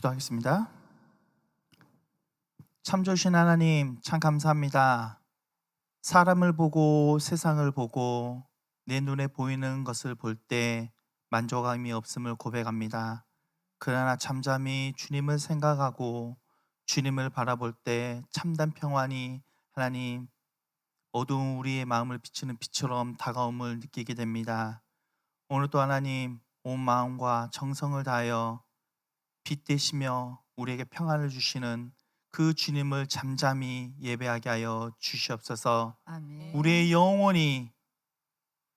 기도하겠습니다. 참 좋으신 하나님, 참 감사합니다. 사람을 보고 세상을 보고 내 눈에 보이는 것을 볼 때 만족감이 없음을 고백합니다. 그러나 잠잠히 주님을 생각하고 주님을 바라볼 때 참된 평안이 하나님 어두운 우리의 마음을 비추는 빛처럼 다가옴을 느끼게 됩니다. 오늘도 하나님 온 마음과 정성을 다하여 빛 되시며 우리에게 평안을 주시는 그 주님을 잠잠히 예배하게 하여 주시옵소서. 아멘. 우리의 영혼이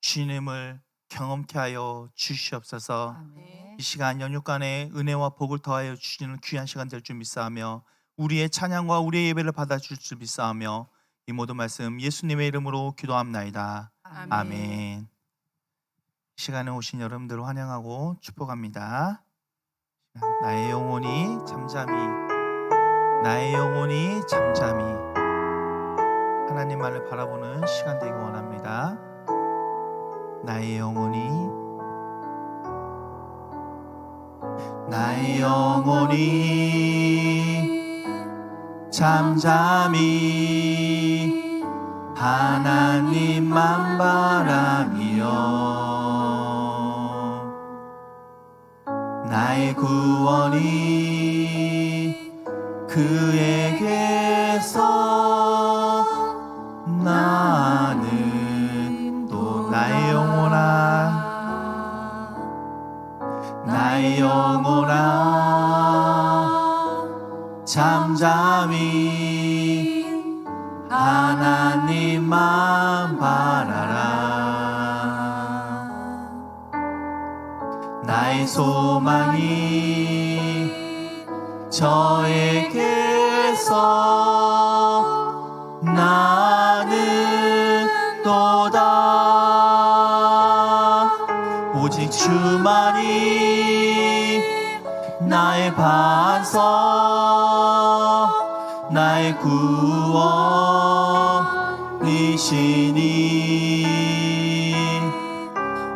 주님을 경험케 하여 주시옵소서. 아멘. 이 시간 연육간에 은혜와 복을 더하여 주시는 귀한 시간 될 줄 믿사하며 우리의 찬양과 우리의 예배를 받아줄 줄 믿사하며 이 모든 말씀 예수님의 이름으로 기도합나이다. 아멘. 아멘. 이 시간에 오신 여러분들을 환영하고 축복합니다. 나의 영혼이 잠잠히 나의 영혼이 잠잠히 하나님만을 바라보는 시간 되기 원합니다. 나의 영혼이 나의 영혼이 잠잠히 하나님만 바라며 나의 구원이 그에게서 나는 또 나의 영혼아. 나의 영혼아. 잠잠히 하나님만 바라라 나의 소망이 저에게서 나는 또다. 오직 주만이 나의 반석 나의 구원이시니.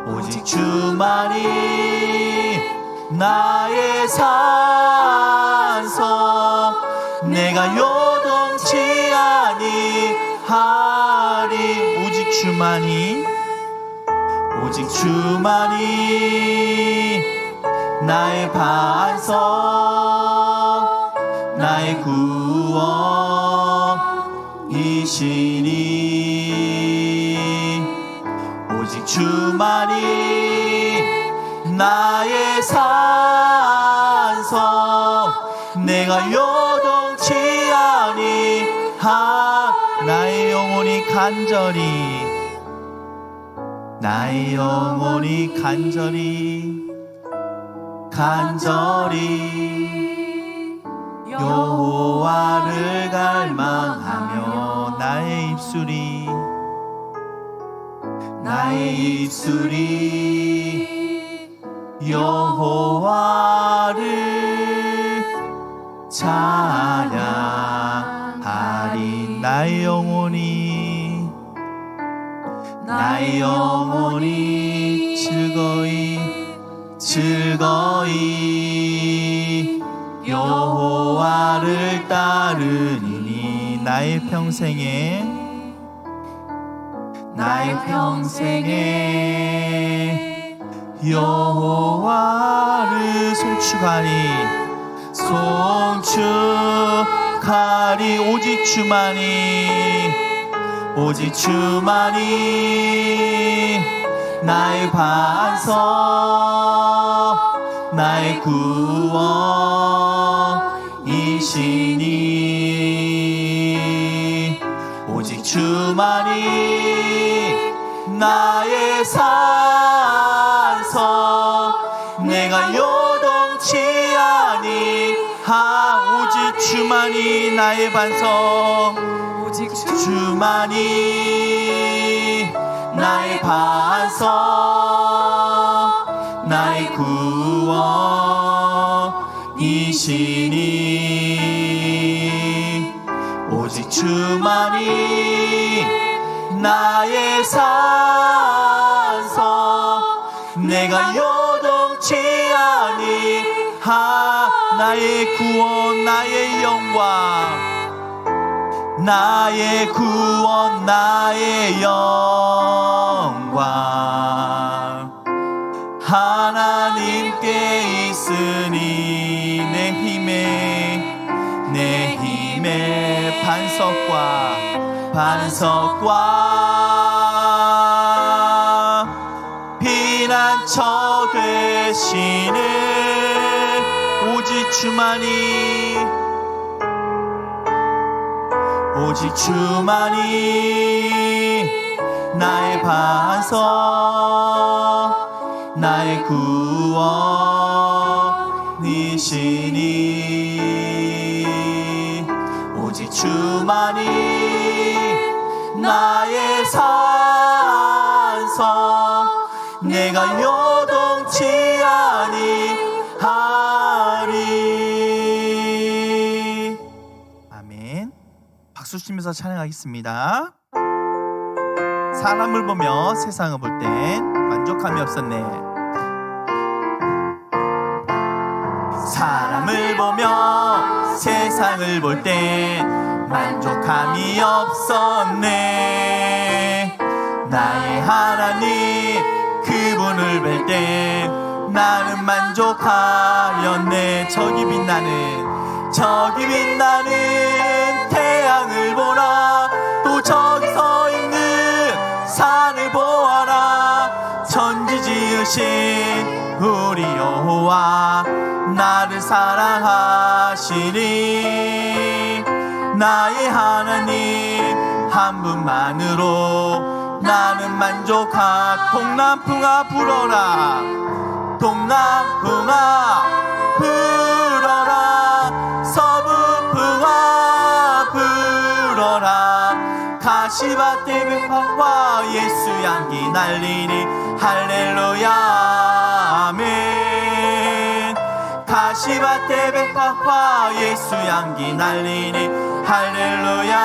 오직 주만이 나의 산성 내가 요동치 아니하리. 오직 주만이 오직 주만이 나의 반석 나의 구원이시니. 오직 주만이 나의 산성 내가 요동치 아니하 나의 영혼이 간절히 나의 영혼이 간절히 간절히 여호와를 갈망하며 나의 입술이 나의 입술이 여호와를 찬양하리 나의 영혼이 나의 영혼이 즐거이 즐거이 여호와를 따르니 나의 평생에 나의 평생에 여호와를 송축하니 송축하리 오직 주만이 오직 주만이 나의 반석 나의 구원이시니. 오직 주만이 나의 산성 요동치 아니하 오직 주만이 나의 반석 오직 주 주만이 나의 반석 나의 구원이시니 오직 주만이 나의 산성 내가 요 동치 아니하 나의 구원 나의 영광. 나의 구원 나의 영광. 하나님께 있으니 내 힘에 내 힘의 반석과 반석과 피난처 되시는 오직 주만이 오직 주만이 나의 반석 나의 구원이시니. 오직 주만이 나의 산 치면서 찬양하겠습니다. 사람을 보며 세상을 볼 땐 만족함이 없었네. 사람을 보며 세상을 볼 땐 만족함이 없었네. 나의 하나님 그분을 뵐때 나는 만족하였네. 저기 빛나는 저기 빛나는 태양을 보라. 또 저기 서 있는 산을 보아라. 천지 지으신 우리 여호와 나를 사랑하시니 나의 하나님 한 분만으로 나는 만족하 동남풍아 불어라. 동남풍아 불어라 시밭에 백화와 예수 향기 날리니 할렐루야 아멘. 가시밭에 백화와 예수 향기 날리니 할렐루야.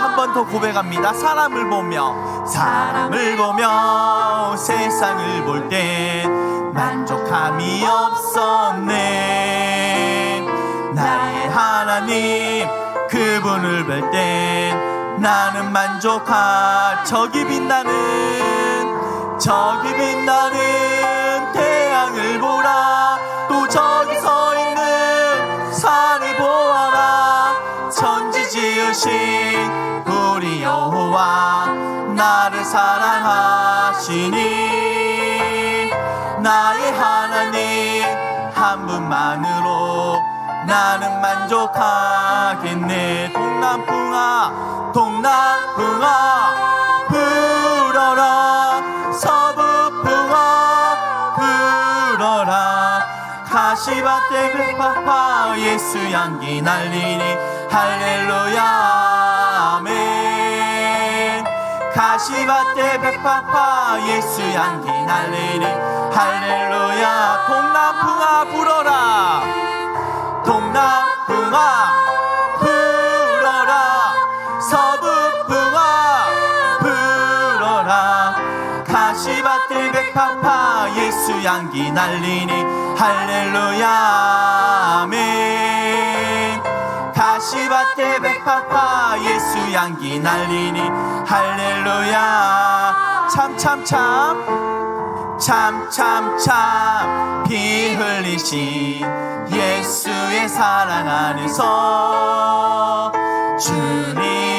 한 번 더 고백합니다. 사람을 보며 사람을 보며 세상을 볼땐 만족함이 없었네. 나의 하나님 그분을 뵐땐 나는 만족하 저기 빛나는 저기 빛나는 태양을 보라. 또 저기 서 있는 산을 보아라. 천지 지으신 우리 여호와 나를 사랑하시니 나의 하나님 한 분만으로 나는 만족하겠네. 동남풍아 동남풍아 불어라. 서북풍아 불어라. 가시밭에 백파파 예수 향기 날리니 할렐루야. 아멘. 가시밭에 백파파 예수 향기 날리니 할렐루야. 동남풍아 불어라. 동남풍아 시밭에 백파파 예수 향기 날리니 할렐루야 아멘. 가시밭에 백파파 예수 향기 날리니 할렐루야. 참참참. 참참참. 피 흘리신 예수의 사랑 안에서 주님의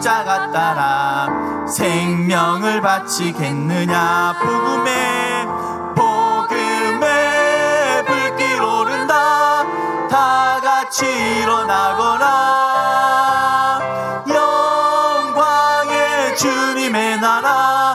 십자가 따라 생명을 바치겠느냐? 복음의 복음의 불길 오른다. 다 같이 일어나거라. 영광의 주님의 나라.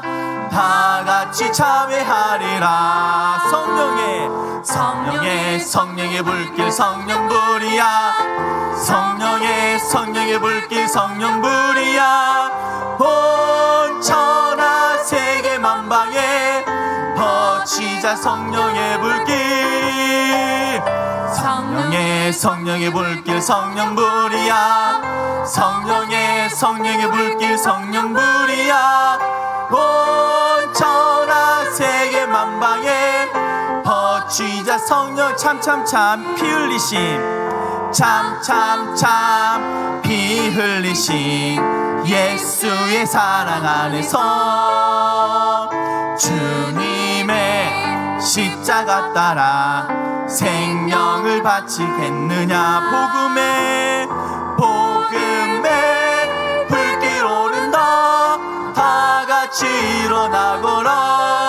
다 같이 참여하리라. 성령의 성령의 성령의 불길 성령 불이야 성령의 성령의 불길 성령 불이야. 온 천하 세계 만방에 퍼치자 성령의 불길. 성령의 성령의 불길 성령 불이야. 성령의 성령의 불길 성령 불이야. 온 천하 세계 만방에 시작 성령. 참참참. 피 흘리심 참 참 참 피 흘리심 예수의 사랑 안에서 주님의 십자가 따라 생명을 바치겠느냐? 복음에 복음에 불길 오른다. 다 같이 일어나거라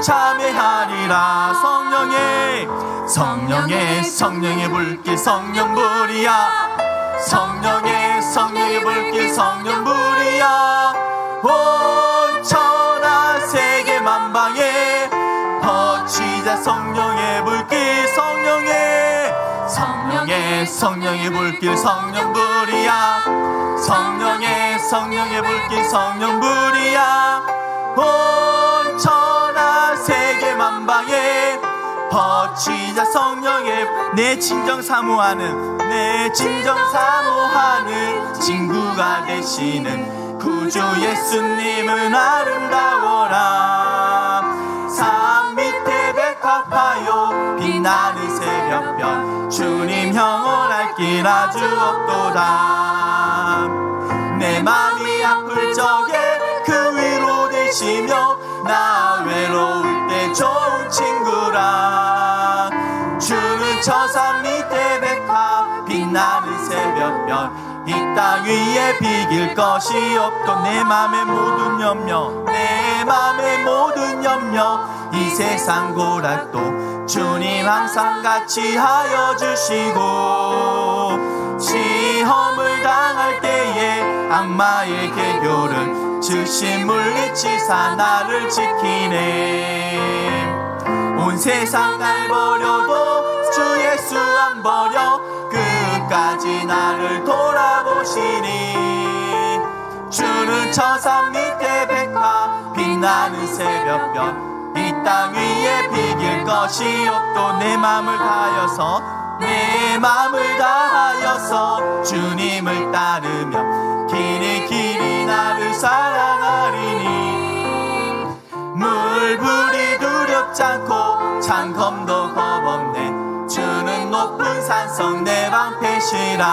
참여하리라. 성령의 성령의 성령의 불길 성령 불이야. 성령의 성령의 불길 성령 불이야. 온 천하 세계 만방에 퍼치자 성령의 불길 성령의 성령의 성령의 불길 성령 불이야. 성령의 성령의 불길 성령 불이야. 온 천하 만방에 퍼치자 성령의 내 진정 사모하는 내 진정 사모하는 친구가 되시는 구주 예수님은 아름다워라. 산 밑에 백합화요 빛나는 새벽별 주님 영원할 길 아주 없도다. 내 맘이 아플 적에 그 위로 되시며 나 외로울 때 좋은 친구라. 주는 저산 밑에 백합 빛나는 새벽별 이땅 위에 비길 것이 없도 내 맘의 모든 염려 내 맘의 모든 염려 이 세상 고락도 주님 항상 같이 하여 주시고 시험을 당할 때에 악마의 개교를 즉시 물리치사 나를 지키네. 온 세상 날 버려도 주 예수 안 버려 끝까지 나를 돌아보시니. 주는 저산 밑에 백화 빛나는 새벽별 이 땅 위에 비길 것이 없도 내 맘을 다하여서 내 맘을 다하여서 주님을 따르며 길이 길이 나를 사랑하리니. 물불이 두렵지 않고 창검도 겁없네. 주는 높은 산성 내 방패시라.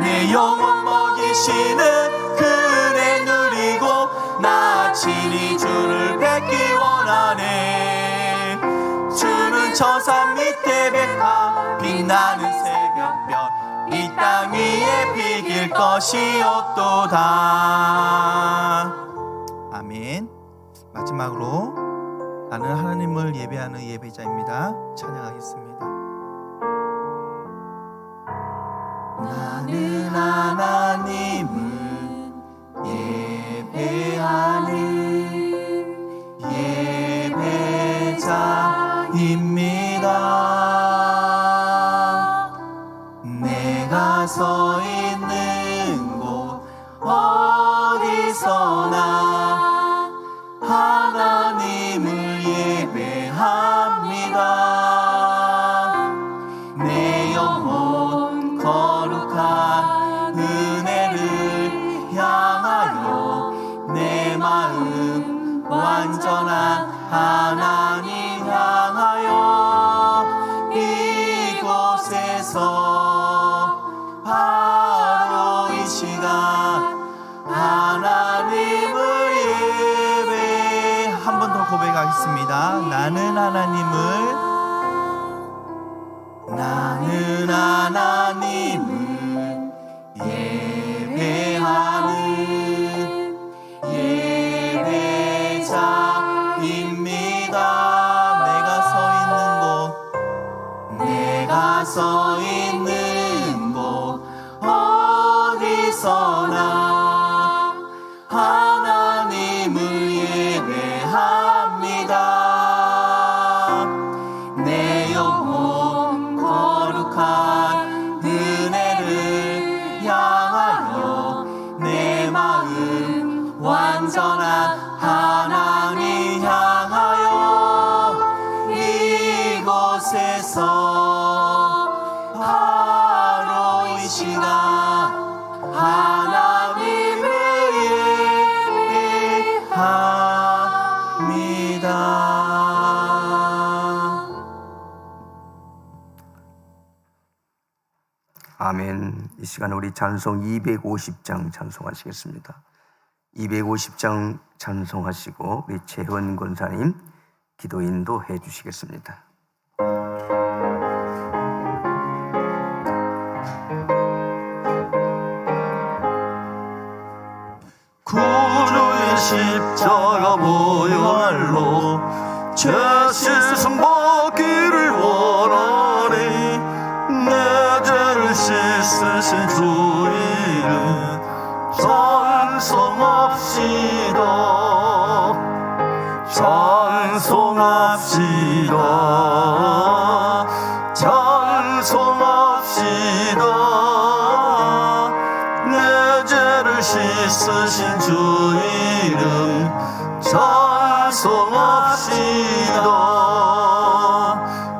내 영혼 먹이시는 그네 누리고 나 친히 주를 뵙기 원하네 저산 밑에 백화 빛나는 새벽별. 이 땅 위에 비길 것이 없도다. 아멘. 마지막으로 나는 하나님을 예배하는 예배자입니다. 찬양하겠습니다. 나는 하나님을 예배하는 예배자 내 내가 시간 우리 찬송 250장 찬송하시겠습니다. 250장 찬송하시고 우리 재원 권사님 기도 인도해 주시겠습니다. 구주의 십자가 보혈로 죄 씻음 송합시다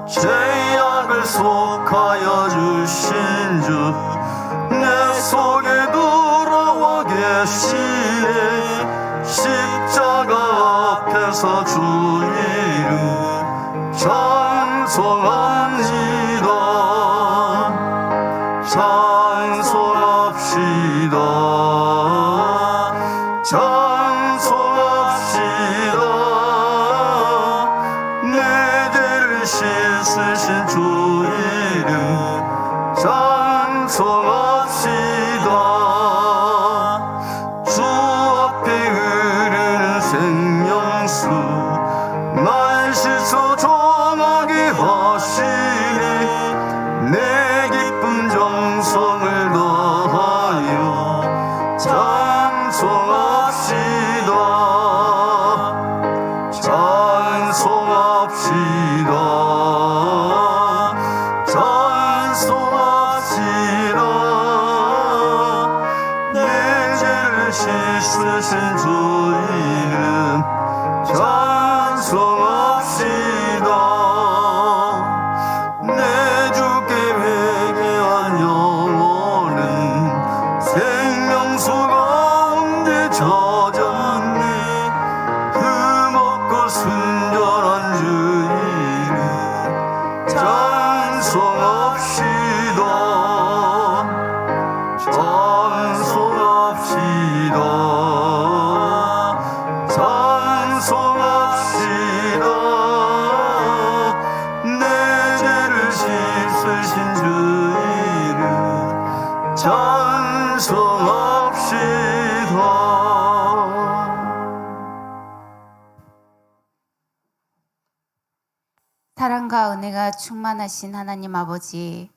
죄악을 속하여 주신 주 내 속에 들어와 계시네 십자가 앞에서 주 이름 찬송 사랑과 은혜가 충만하신 하나님 아버지,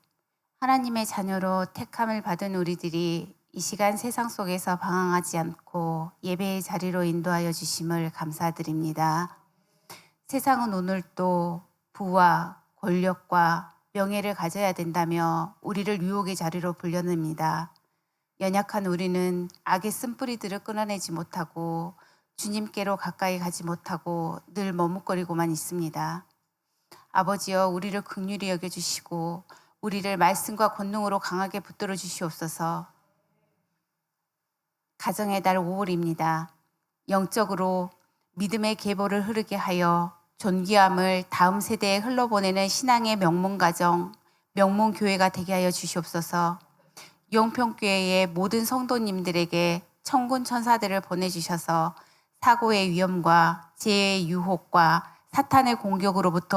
하나님의 자녀로 택함을 받은 우리들이 이 시간 세상 속에서 방황하지 않고 예배의 자리로 인도하여 주심을 감사드립니다. 세상은 오늘도 부와 권력과 명예를 가져야 된다며 우리를 유혹의 자리로 불려냅니다. 연약한 우리는 악의 쓴뿌리들을 끊어내지 못하고 주님께로 가까이 가지 못하고 늘 머뭇거리고만 있습니다. 아버지여 우리를 극률히 여겨 주시고 우리를 말씀과 권능으로 강하게 붙들어 주시옵소서. 가정의 달 5월입니다. 영적으로 믿음의 계보를 흐르게 하여 존귀함을 다음 세대에 흘러보내는 신앙의 명문 가정, 명문 교회가 되게 하여 주시옵소서. 용평교회의 모든 성도님들에게 천군 천사들을 보내주셔서 사고의 위험과 재해의 유혹과 사탄의 공격으로부터